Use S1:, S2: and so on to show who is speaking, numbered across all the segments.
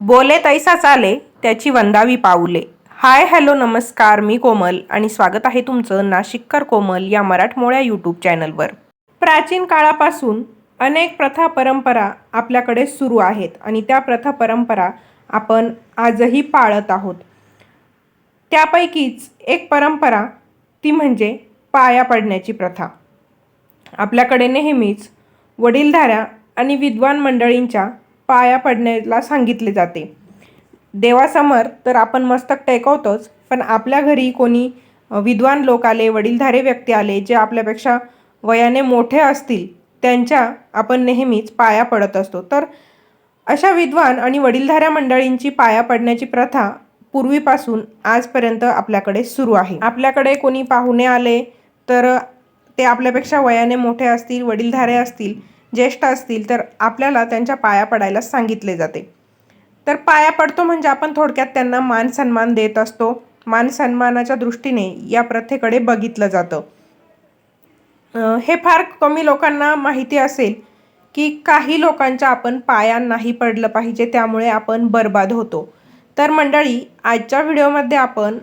S1: बोले तैसा चाले त्याची वंदावी पाऊले. हाय हॅलो नमस्कार मी कोमल आणि स्वागत आहे तुमचं नाशिककर कोमल या मराठमोळ्या यूट्यूब चॅनलवर. प्राचीन काळापासून अनेक प्रथा परंपरा आपल्याकडे सुरू आहेत आणि त्या प्रथा परंपरा आपण आजही पाळत आहोत. त्यापैकीच एक परंपरा ती म्हणजे पाया पडण्याची प्रथा. आपल्याकडे नेहमीच वडीलधाऱ्या आणि विद्वान मंडळींच्या पाया पडण्याला सांगितले जाते. देवासमोर तर आपण मस्तक टेकवतोच पण आपल्या घरी कोणी विद्वान लोक आले वडीलधारे व्यक्ती आले जे आपल्यापेक्षा वयाने मोठे असतील त्यांच्या आपण नेहमीच पाया पडत असतो. तर अशा विद्वान आणि वडीलधाऱ्या मंडळींची पाया पडण्याची प्रथा पूर्वीपासून आजपर्यंत आपल्याकडे सुरू आहे. आपल्याकडे कोणी पाहुणे आले तर ते आपल्यापेक्षा वयाने मोठे असतील वडीलधारे असतील ज्येष्ठ असतील तर आपल्याला त्यांच्या पाया पडायला सांगितले जाते. तर पाया पडतो म्हणजे आपण थोडक्यात त्यांना मान सन्मान देत असतो. मान सन्मानाच्या दृष्टीने या प्रथेकडे बघितलं जातं. हे फार कमी लोकांना माहिती असेल की काही लोकांच्या आपण पाया नाही पडलं पाहिजे त्यामुळे आपण बर्बाद होतो. तर मंडळी आजच्या व्हिडिओमध्ये आपण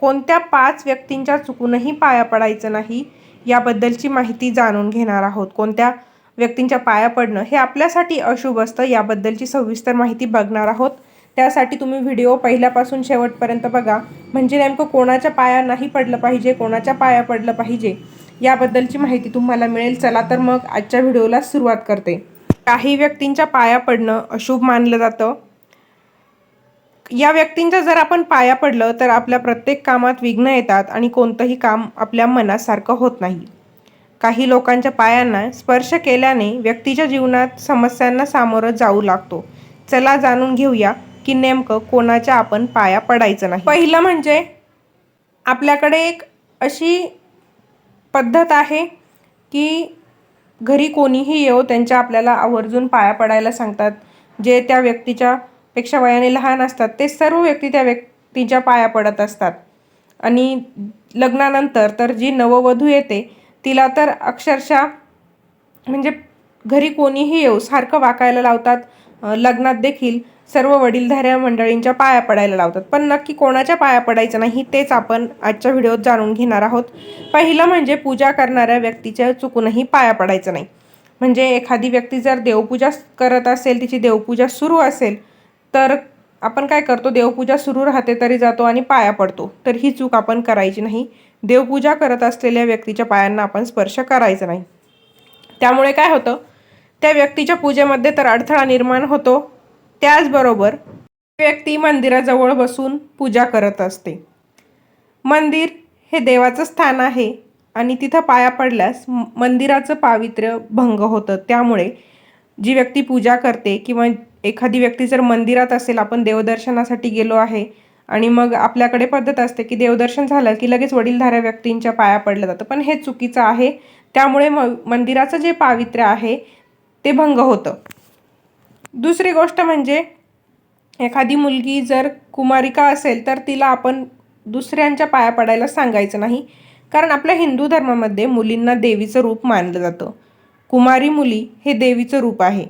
S1: कोणत्या पाच व्यक्तींच्या चुकूनही पाया पडायचं नाही याबद्दलची माहिती जाणून घेणार आहोत. कोणत्या व्यक्तींच्या पाया पडणं हे आपल्यासाठी अशुभ असतं. याबद्दलची सविस्तर माहिती बघणार आहोत. त्यासाठी तुम्ही व्हिडिओ पहिल्यापासून शेवटपर्यंत बघा. म्हणजे नेमकं कोणाच्या पाया नाही पडलं पाहिजे कोणाच्या पाया पडलं पाहिजे याबद्दलची माहिती तुम्हाला मिळेल. चला तर मग आजच्या व्हिडिओला सुरुवात करते. काही व्यक्तींच्या पाया पडणं अशुभ मानलं जातं. या व्यक्तींच्या जर आपण पाया पडलं तर आपल्या प्रत्येक कामात विघ्न येतात आणि कोणतंही काम आपल्या मनासारखं होत नाही. काही लोकांच्या पायांना स्पर्श केल्याने व्यक्तीच्या जीवनात समस्यांना सामोरं जाऊ लागतो. चला जाणून घेऊया की नेमकं कोणाच्या आपण पाया पडायचं नाही. पहिलं म्हणजे आपल्याकडे एक अशी पद्धत आहे की घरी कोणीही येऊ त्यांच्या आपल्याला आवर्जून पाया पडायला सांगतात. जे त्या व्यक्तीच्या पेक्षा वयाने लहान असतात ते सर्व व्यक्ती त्या व्यक्तीच्या पाया पडत असतात. आणि लग्नानंतर तर जी नववधू येते तिला तर अक्षरशः म्हणजे घरी कोणीही येऊ सारखं वाकायला लावतात. लग्नात देखील सर्व वडीलधाऱ्या मंडळींच्या पाया पडायला लावतात. पण नक्की कोणाच्या पाया पडायचं नाही तेच आपण आजच्या व्हिडिओत जाणून घेणार आहोत. पहिलं म्हणजे पूजा करणाऱ्या व्यक्तीच्या चुकूनही पाया पडायचं नाही. म्हणजे एखादी व्यक्ती जर देवपूजा करत असेल तिची देवपूजा सुरू असेल तर आपण काय करतो? देवपूजा सुरू राहते तरी जातो आणि पाया पडतो. तर ही चूक आपण करायची नाही. देवपूजा करत असलेल्या व्यक्तीच्या पायांना आपण स्पर्श करायचा नाही. त्यामुळे काय होतं? त्या व्यक्तीच्या पूजेमध्ये तर अडथळा निर्माण होतो. त्याचबरोबर व्यक्ती मंदिराजवळ बसून पूजा करत असते. मंदिर हे देवाचं स्थान आहे आणि तिथं पाया पडल्यास मंदिराचं पावित्र्य भंग होतं. त्यामुळे जी व्यक्ती पूजा करते किंवा एखादी व्यक्ती जर मंदिरात असेल आपण देवदर्शनासाठी गेलो आहे आणि मग आपल्याकडे पद्धत असते की देवदर्शन झालं की लगेच वडीलधाऱ्या व्यक्तींच्या पाया पडलं जातं. पण हे चुकीचं आहे. त्यामुळे म मंदिराचं जे पावित्र्य आहे ते भंग होतं. दुसरी गोष्ट म्हणजे एखादी मुलगी जर कुमारिका असेल तर तिला आपण दुसऱ्यांच्या पाया पडायला सांगायचं नाही. कारण आपल्या हिंदू धर्मामध्ये मुलींना देवीचं रूप मानलं जातं. कुमारी मुली हे देवीचं रूप आहे.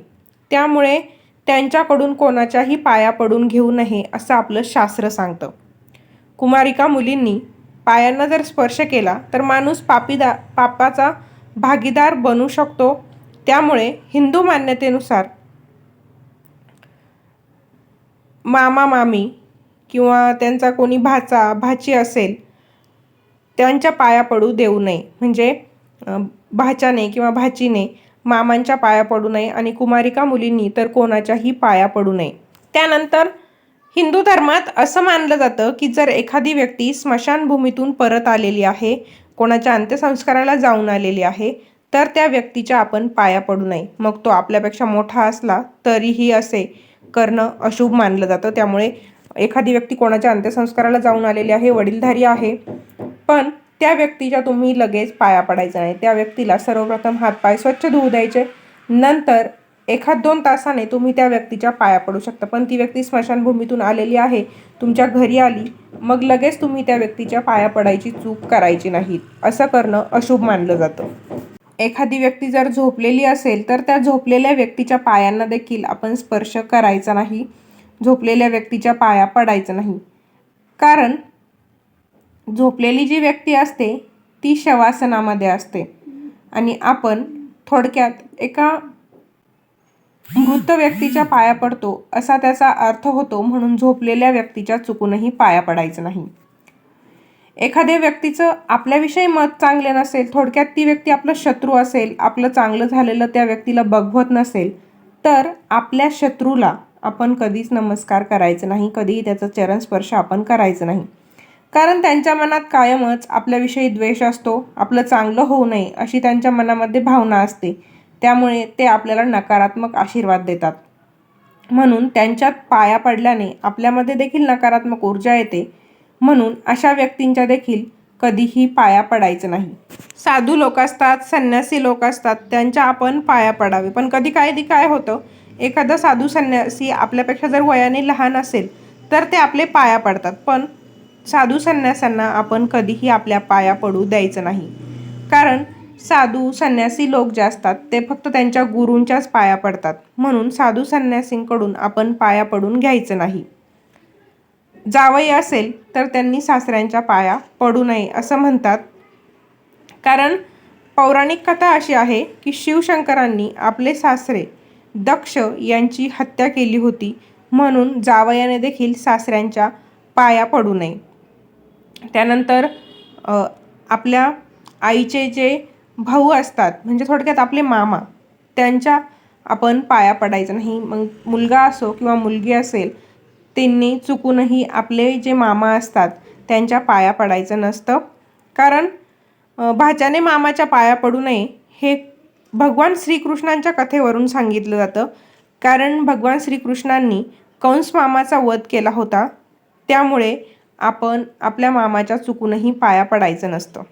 S1: त्यामुळे त्यांच्याकडून कोणाच्याही पाया पडून घेऊ नये असं आपलं शास्त्र सांगतं. कुमारिका मुलींनी पायांना जर स्पर्श केला तर माणूस पापीदा पापाचा भागीदार बनू शकतो. त्यामुळे हिंदू मान्यतेनुसार मामा मामी किंवा त्यांचा कोणी भाचा भाची असेल त्यांच्या पाया पडू देऊ नये. म्हणजे भाच्याने किंवा भाचीने मामांच्या पाया पडू नये आणि कुमारिका मुलींनी तर कोणाच्याही पाया पडू नये. त्यानंतर हिंदू धर्मात असं मानलं जातं की जर एखादी व्यक्ती स्मशानभूमीतून परत आलेली आहे कोणाच्या अंत्यसंस्काराला जाऊन आलेली आहे तर त्या व्यक्तीच्या आपण पाया पडू नये. मग तो आपल्यापेक्षा मोठा असला तरीही असे करणं अशुभ मानलं जातं. त्यामुळे एखादी व्यक्ती कोणाच्या अंत्यसंस्काराला जाऊन आलेली आहे वडीलधारी आहे पण त्या व्यक्तीच्या तुम्ही लगेच पाया पडायचा नाही. त्या व्यक्तीला सर्वप्रथम हातपाय स्वच्छ धुवू द्यायचे. नंतर एखाद दोन तासाने तुम्ही त्या व्यक्तीच्या पाया पडू शकता. पण ती व्यक्ती स्मशानभूमीतून आलेली आहे. तुमच्या घरी आली. मग लगेच तुम्ही त्या व्यक्तीच्या पाया पडायची चूक करायची नाही. असं करणं अशुभ मानलं जातं. एखादी व्यक्ती जर झोपलेली असेल तर त्या झोपलेल्या व्यक्तीच्या पायांना देखील आपण स्पर्श करायचा नाही. झोपलेल्या व्यक्तीच्या पाया पडायचं नाही. कारण झोपलेली जी व्यक्ती असते ती शवासनामध्ये असते. आणि आपण थोडक्यात एका मृत व्यक्तीच्या पाया पडतो असा त्याचा अर्थ होतो म्हणून झोपलेल्या व्यक्तीच्या चुकूनही पाया पडायचं नाही. एखाद्या व्यक्तीचं आपल्याविषयी मत चांगले नसेल थोडक्यात ती व्यक्ती आपलं शत्रू असेल आपलं चांगलं झालेलं त्या व्यक्तीला बघवत नसेल तर आपल्या शत्रूला आपण कधीच नमस्कार करायचं नाही कधीही त्याचं चरणस्पर्श आपण करायचं नाही. कारण त्यांच्या मनात कायमच आपल्याविषयी द्वेष असतो आपलं चांगलं होऊ नये अशी त्यांच्या मनामध्ये भावना असते. त्यामुळे ते आपल्याला नकारात्मक आशीर्वाद देतात. म्हणून त्यांच्यात पाया पडल्याने आपल्यामध्ये देखील नकारात्मक ऊर्जा येते. म्हणून अशा व्यक्तींच्या देखील कधीही पाया पडायचं नाही. साधू लोक असतात संन्यासी लोक असतात त्यांच्या आपण पाया पडावे. पण कधी कधी काय होतं? एखादा साधू संन्यासी आपल्यापेक्षा जर वयाने लहान असेल तर ते आपले पाया पडतात. पण साधू संन्यासांना आपण कधीही आपल्या पाया पडू द्यायचं नाही. कारण साधू संन्यासी लोक जे असतात ते फक्त त्यांच्या गुरूंच्याच पाया पडतात. म्हणून साधू संन्यासींकडून आपण पाया पडून घ्यायचं नाही. जावई असेल तर त्यांनी सासऱ्यांच्या पाया पडू नये असं म्हणतात. कारण पौराणिक कथा अशी आहे की शिवशंकरांनी आपले सासरे दक्ष यांची हत्या केली होती. म्हणून जावयाने देखील सासऱ्यांच्या पाया पडू नये. त्यानंतर आपल्या आईचे जे भाऊ असतात म्हणजे थोडक्यात आपले मामा त्यांच्या आपण पाया पडायचं नाही. मग मुलगा असो किंवा मुलगी असेल त्यांनी चुकूनही आपले जे मामा असतात त्यांच्या पाया पडायचं नसतं. कारण भाच्याने मामाच्या पाया पडू नये हे भगवान श्रीकृष्णांच्या कथेवरून सांगितलं जातं. कारण भगवान श्रीकृष्णांनी कंस मामाचा वध केला होता. त्यामुळे आपण आपल्या मामाच्या चुकूनही पाया पडायचं नसतं.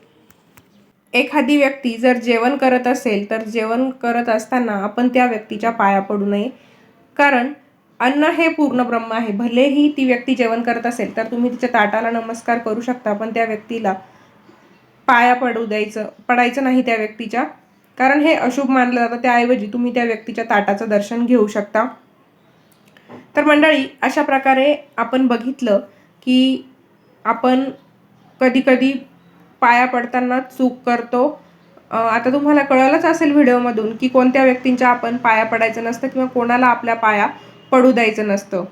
S1: एखादी व्यक्ती जर जेवण करत असेल तर जेवण करत असताना आपण त्या व्यक्तीच्या पाया पडू नये. कारण अन्न हे पूर्ण ब्रह्म आहे. भलेही ती व्यक्ती जेवण करत असेल तर तुम्ही तिच्या ताटाला नमस्कार करू शकता पण त्या व्यक्तीला पाया पडू द्यायचं पडायचं नाही त्या व्यक्तीच्या. कारण हे अशुभ मानलं जातं. त्याऐवजी तुम्ही त्या व्यक्तीच्या ताटाचं दर्शन घेऊ शकता. तर मंडळी अशा प्रकारे आपण बघितलं की आपण कधीकधी पाया पडताना चूक करतो. आता तुम्हाला कळलंच असेल व्हिडिओमधून की कोणत्या व्यक्तींच्या आपण पाया पडायचं नसतं किंवा कोणाला आपल्या पाया पडू द्यायचं नसतं.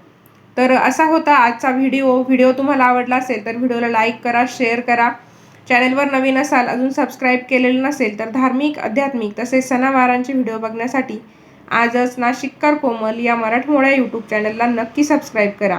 S1: तर असा होता आजचा व्हिडिओ. व्हिडिओ तुम्हाला आवडला असेल तर व्हिडिओला लाईक करा शेअर करा. चॅनेलवर नवीन असाल अजून सबस्क्राईब केलेलं नसेल तर धार्मिक आध्यात्मिक तसेच सणावारांचे व्हिडिओ बघण्यासाठी आजच नाशिककर कोमल या मराठमोळ्या यूट्यूब चॅनलला नक्की सबस्क्राईब करा.